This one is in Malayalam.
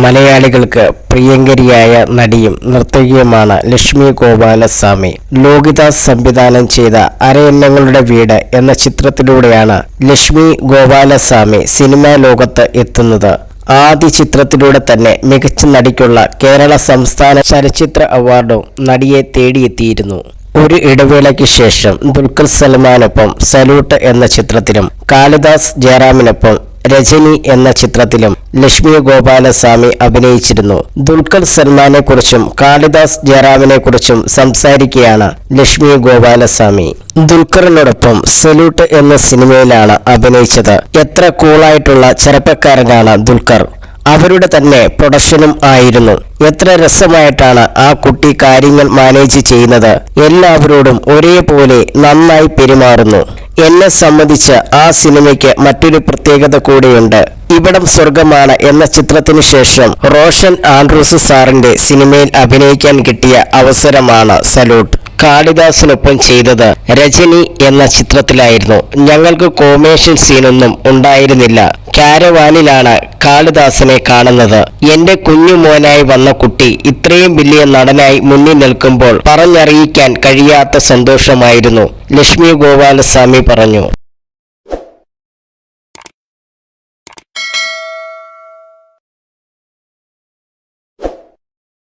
മലയാളികൾക്ക് പ്രിയങ്കരിയായ നടിയും നർത്തകിയുമാണ് ലക്ഷ്മി ഗോപാലസ്വാമി. ലോകിദാസ് സംവിധാനം ചെയ്ത അരയന്നങ്ങളുടെ വീട് എന്ന ചിത്രത്തിലൂടെയാണ് ലക്ഷ്മി ഗോപാലസ്വാമി സിനിമാ ലോകത്ത് എത്തുന്നത്. ആദ്യ ചിത്രത്തിലൂടെ തന്നെ മികച്ച നടിക്കുള്ള കേരള സംസ്ഥാന ചലച്ചിത്ര അവാർഡും നടിയെ തേടിയെത്തിയിരുന്നു. ഒരു ഇടവേളയ്ക്ക് ശേഷം ദുൽഖർ സൽമാനൊപ്പം സല്യൂട്ട് എന്ന ചിത്രത്തിലും കാളിദാസ് ജയറാമിനൊപ്പം രജനി എന്ന ചിത്രത്തിലും ലക്ഷ്മി ഗോപാലസ്വാമി അഭിനയിച്ചിരുന്നു. ദുൽഖർ സൽമാനെ കുറിച്ചും കാളിദാസ് ജയറാമിനെ കുറിച്ചും സംസാരിക്കുകയാണ് ലക്ഷ്മി ഗോപാലസ്വാമി. ദുൽഖറിനോടൊപ്പം സല്യൂട്ട് എന്ന സിനിമയിലാണ് അഭിനയിച്ചത്. എത്ര കൂളായിട്ടുള്ള ചെറുപ്പക്കാരനാണ് ദുൽഖർ. അവരുടെ തന്നെ പ്രൊഡക്ഷനും ആയിരുന്നു. എത്ര രസമായിട്ടാണ് ആ കുട്ടി കാര്യങ്ങൾ മാനേജ് ചെയ്യുന്നത്. എല്ലാവരോടും ഒരേപോലെ നന്നായി പെരുമാറുന്നു. എന്നെ സംബന്ധിച്ച് ആ സിനിമയ്ക്ക് മറ്റൊരു പ്രത്യേകത കൂടിയുണ്ട്. ഇവിടം സ്വർഗമാണ് എന്ന ചിത്രത്തിന് ശേഷം റോഷൻ ആൻഡ്രൂസ് സാറിന്റെ സിനിമയിൽ അഭിനയിക്കാൻ കിട്ടിയ അവസരമാണ് സല്യൂട്ട്. കാളിദാസിനൊപ്പം ചെയ്തത് രജനി എന്ന ചിത്രത്തിലായിരുന്നു. ഞങ്ങൾക്ക് കോമേഴ്ഷ്യൽ സീനൊന്നും ഉണ്ടായിരുന്നില്ല. കാരവാനിലാണ് കാളിദാസനെ കാണുന്നത്. എന്റെ കുഞ്ഞു മോനായി വന്ന കുട്ടി ഇത്രയും വലിയ നടനായി മുന്നിൽ നിൽക്കുമ്പോൾ പറഞ്ഞറിയിക്കാൻ കഴിയാത്ത സന്തോഷമായിരുന്നു. ലക്ഷ്മി ഗോപാലസ്വാമി പറഞ്ഞു.